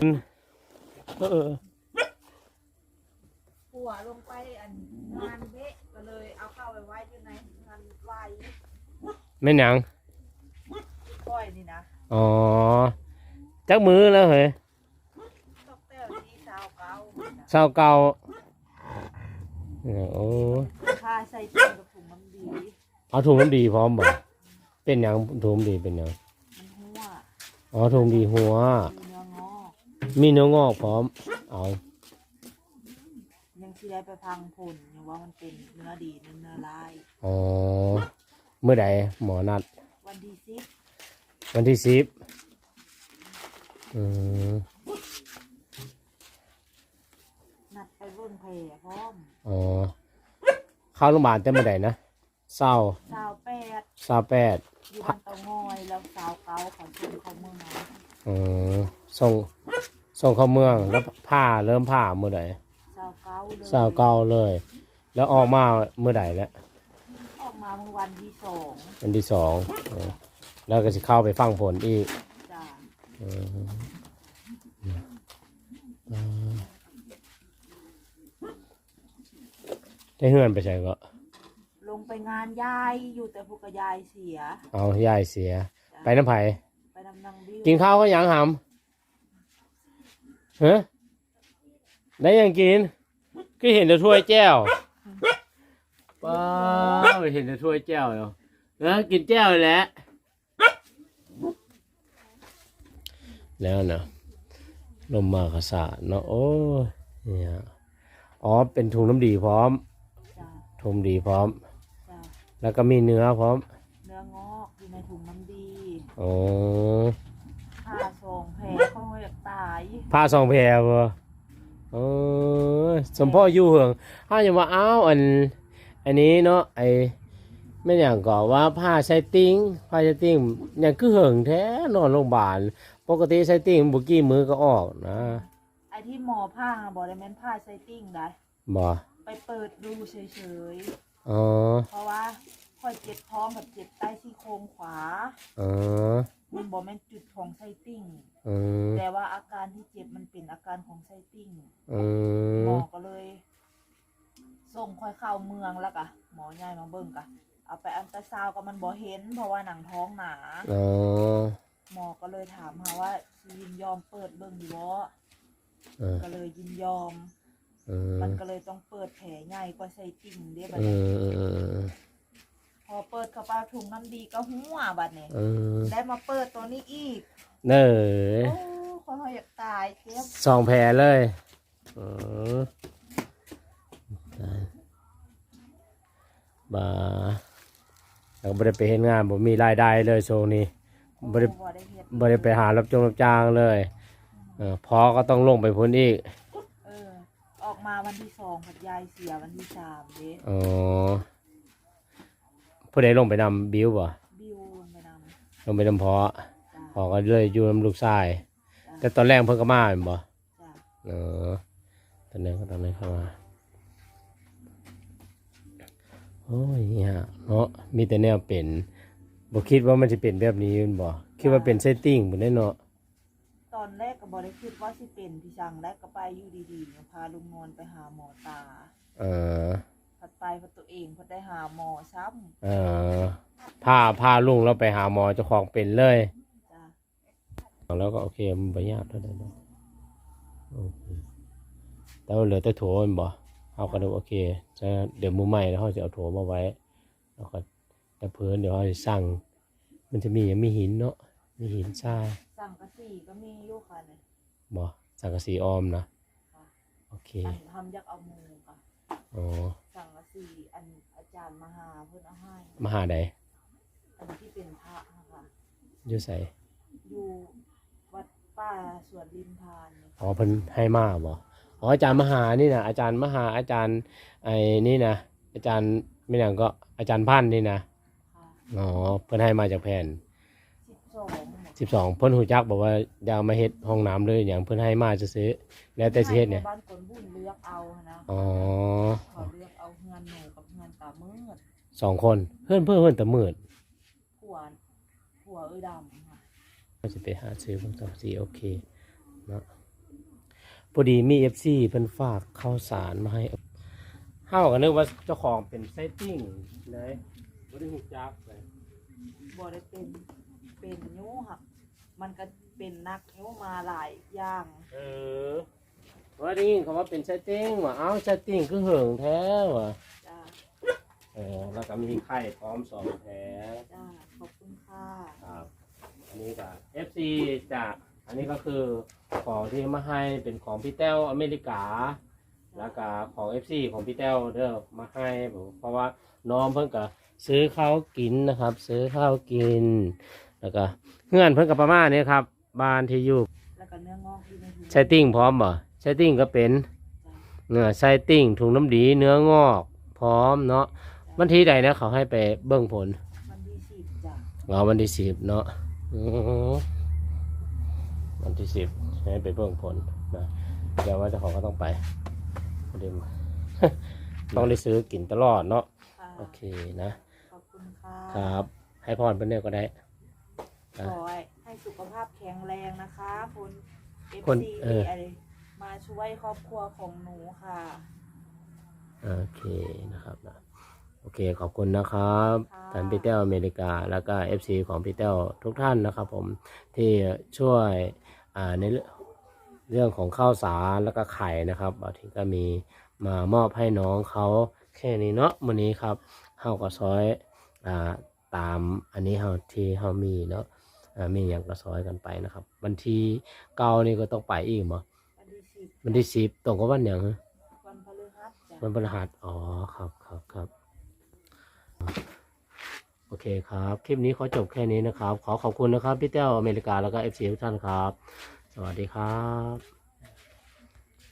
เออหัวลงไปอันงานเบะก็เลยเอาเข้าไปไว้ที่ไหนงานไหวแม่นหยังก้อยนี่นะอ๋อจักมือแล้วเหรอตอกเต้วที่สาวเก่าเศร้าเก่าเออโอ้ค่าใส่ถุงกับถุงมันดี เอาถุงน้ำดีพร้อมบ่เป็นหยังถุงน้ำดีเป็นหยังมันหัวอ๋อถุงดีหัว อืม มีเนื้องอกพร้อม เอายังที่ได้ไปพังผลยังว่ามันเป็นเนื้อดีเนื้อเนื้อลาย อ๋อ เมื่อใดหมอนัด วันที่สิบวันที่สิบอืมนัดไปเบิ่งแผลพร้อมอ๋อ เข้าโรงพยาบาลแต่เมื่อใดนะเศร้าสาวแปดเศร้าแปดอยู่บ้านเตางอยแล้วสาวเก่าของชนเขาเมืองอ๋อส่ง ส่งเข้าเมืองแล้วผ้าเริ่มผ้าเมื่อใดสาวเก่าเลยเศร้าเก่าเลย แล้วออกมาเมื่อใดแล้วออกมาเมื่อวันที่สองวันที่สองอ๋อแล้วก็จะเข้าไปฟังผลอีกจ้าอืมอืมได้เฮือนไปใช่ก็ลงไปงานยายอยู่แต่พวกกับยายเสียเอายายเสีย ไปน้ำไผ่ไปนำนางบิวกินข้าวก็ยังหำ เฮ้ได้ยังกิน ก็เห็นแต่ถ้วยแก้วป้าไปเห็นแต่ถ้วยแก้วเนาะเออกินแก้วเลยแหละแล้วนะลมมากระสาเนาะโอ้ยเนี่ยอ๋อเป็นถุงน้ำดีพร้อมจ้าถุงดีพร้อม จ้าแล้วก็มีเนื้อพร้อมเนื้องอกอยู่ในถุงน้ำดี อ๋อ ผ่าทรงแผลเขาอยากตาย ผ้าซองแพรบ่เออสมพ่ออยู่เหืองถ้าจะมาอ้าวอัน อันนี้เนาะไอไม่อย่างก่อว่าผ้าใช้ติ้งผ้าใช้ติ้งอย่างคือเหิงแท้นอนโรงพยาบาลปกติใช้ติ้งบุกี้มือก็ออกนะไอ้ที่หมอผ้าบอกได้แม่นผ้าไซติ้งได้บ่ไปเปิดดูเฉยอ๋อๆเพราะว่า ค่อยเจ็บท้องกับเจ็บใต้ซี่โครงขวาอ๋อมันบอกแม่นจุดของไซติ้งอืมแต่ว่าอาการที่เจ็บมันเป็นอาการของไซติ้งอืหมมอก็เลย ส่งค่อยเข้าเมืองแล้วกะหมอใหญ่มาเบิ่งกะเอาไปอันตราซาวด์ก็มันบ่เห็น เพราะว่าหนังท้องหนาอ๋อหมอก็เลยถามหาว่าสิยินยอมเปิดเบิ่งอยู่บ่เออก็เลยยินยอมอืมมันก็เลยต้องเปิดแผลใหญ่กว่าไซติ้งเด้บัดอืนี้มอืมอืม พอเปิดเข้าไปถุงน้ำดีก็หัวบัดนี้อืมได้มาเปิดตัวนี้อีกเน้อโอ้คนเราอยากตายเจ็บสองแพรเลยอืมบ่าแล้วบ่ได้ไปเห็นงานบ่มีรายได้เลยโซนี้ บ่ได้ บ่ได้เฮ็ดบ่ได้ไปหารับจงรับจ้างเลยเออพอก็ต้องลงไปพ้นอีกเออ ออกมาวันที่สองผัดยายเสียวันที่สามเด้อ๋อ ผู้ใดลงไปนำบิวบ่บิวลงไปนลงไปนำพอำจ้าพอก็เลยอยู่นำลูกชาย แต่จ้าตอนแรกเพิ่นก็มาแม่นบ่จ้าเออตอนนั้นก็ตอนนั้นเข้ามาโอ้ยเนี่ยเนาะมีแต่แนวเป็นบ่คิดว่ามันจะเป็นแบบนี้แม่นบ่คิดว่าเป็นเซตติ้งบ่ได้เนาะตอนแรกก็บ่ได้คิดว่าสิเป็นพี่ช่างแรกก็ไปอยู่ดีๆพาลุงนวลไปหาหมอตา เออ ผัดไปผัดตัวเองผัดได้หาหมอซ้เออพาพาลุงเราไปหาหมอเจ้าของเป็นเลยำจ้าแล้วก็โอเคมันบ่ยากเท่าใดเนาะโอเคแต่ว่าเหลือแต่โถแมันบ่เอาก็ดูโอเคจะเดี๋ยวมือใหม่แล้วเขาจะเอาโถมาไว้แล้วก็แต่เพิ่นเดี๋ยวเขาจะสั่ง มันจะมีมีหินเนาะมีหินทรายสั่งกระสีก็มีอยู่ค่ะเนี่ยบ่สังกะสีออมนะค่ะโอเค อันทำยักเอามือค่ะ อ๋อสั่งกระสีอันอาจารย์มาหาเพื่อนเอาให้มหาใดอันที่เป็นพระนะคะอยู่ใส่อยู่วัดป้าสวนริมทานเนี่ยอ๋อเพิ่นให้มาบ่อ๋ออาจารย์มหานี่นะอาจารย์มหาอาจารย์ไอ้นี่นะอาจารย์ไม่หยังก็อาจารย์พันธุ์นี่นะค่ะอ๋อเพิ่นให้มาจากแผ่น สิบสอง12เพิ่นฮู้จักบอกว่าอยากมาเฮ็ดห้องน้ำเลยหยังเพิ่นให้มาซื้อๆแล้วแต่สิเฮ็ดเนี่ยบ้านคนบุญเลือกเอานะอ๋อเขาเลือกเอาเงินหนูกับเงินตามืดสองคนเพื่อนเพื่อนเพื่อนแตะมืดผัวผัวเอ้ยดำค่ะก็จะไปหาซื้อพวกสังสีโอเคเนาะพอดีมี FC เพิ่นฝากข้าวสารมาให้เฮาก็นึกว่าเจ้าของเป็นไซติ้งเลยบ่ได้ฮู้จักเลยบ่ได้เป็นเป็นอยูค่ะ มันก็เป็นนักอยูมาหลายอย่างเออว่าได้ยินคำว่าเป็นไซติ้งว่าเอ้าไซติ้งคือเหิงแท้ว่ะจ้าเออแล้วก็มีไข่พร้อมสองแผลจ้าขอบคุณค่ะครับอันนี้ก็ FC จากอันนี้ก็คือของที่มาให้เป็นของพี่แต้วอเมริกา แล้วก็ของ FC ของพี่แต้วเด้อมาให้ผมเพราะว่าน้องเพิ่นก็ซื้อข้าวกินนะครับ ซื้อข้าวกิน แล้วก็เพื่อนเพิ่นก็ประมาณนี้ครับบ้านที่อยู่แล้วก็เนื้องอกที่ในถุงไซติ้งพร้อมบ่ไซติ้งก็เป็นจ้าเนื้อไซติ้งถุงน้ำดีเนื้องอก พร้อมเนาะวันที่ใดนะเขาให้ไปเบิ่งผลมันที่สิบจ้าเอาวันที่สิบเนาะอือหือวันที่สิบให้ไปเบิ่งผลนะเดี๋ยวว่าเจ้าของก็ต้องไปพอดีมาต้องได้ซื้อกินตลอดเนาะค่ะโอเคนะ ขอบคุณค่ะ ครับ ให้พรเป็นเดียวก็ได้ ขอให้สุขภาพแข็งแรงนะคะคุณเอฟคนซีเออมาช่วยครอบครัวของหนูค่ะ โอเคนะครับนะโอเคขอบคุณนะครับค่ะ ท่านพี่เต้วอเมริกาแล้วก็ FC ของพี่เต้วทุกท่านนะครับผมที่ช่วยอ่าในเรื่องเรื่องของข้าวสารแล้วก็ไข่นะครับบางทีก็มีมามอบให้น้องเขาแค่นี้เนาะวันนี้ครับเฮาก็ซอยอ่าตามอันนี้เฮาที่เฮามีเนาะอ่า มีอย่างก็ซอยกันไปนะครับ วันที่เก้านี่ก็ต้องไปอีกมั้วันที่สิบวันที่สิบตรงกับวันอย่างฮะวันพฤหัสจ้ะมันพฤหัสอ๋อครับครับครับโอเคครับ คลิปนี้ขอจบแค่นี้นะครับ ขอขอบคุณนะครับ พี่เต้วอเมริกาแล้วก็เอฟซีทุกท่านครับ สวัสดีครับ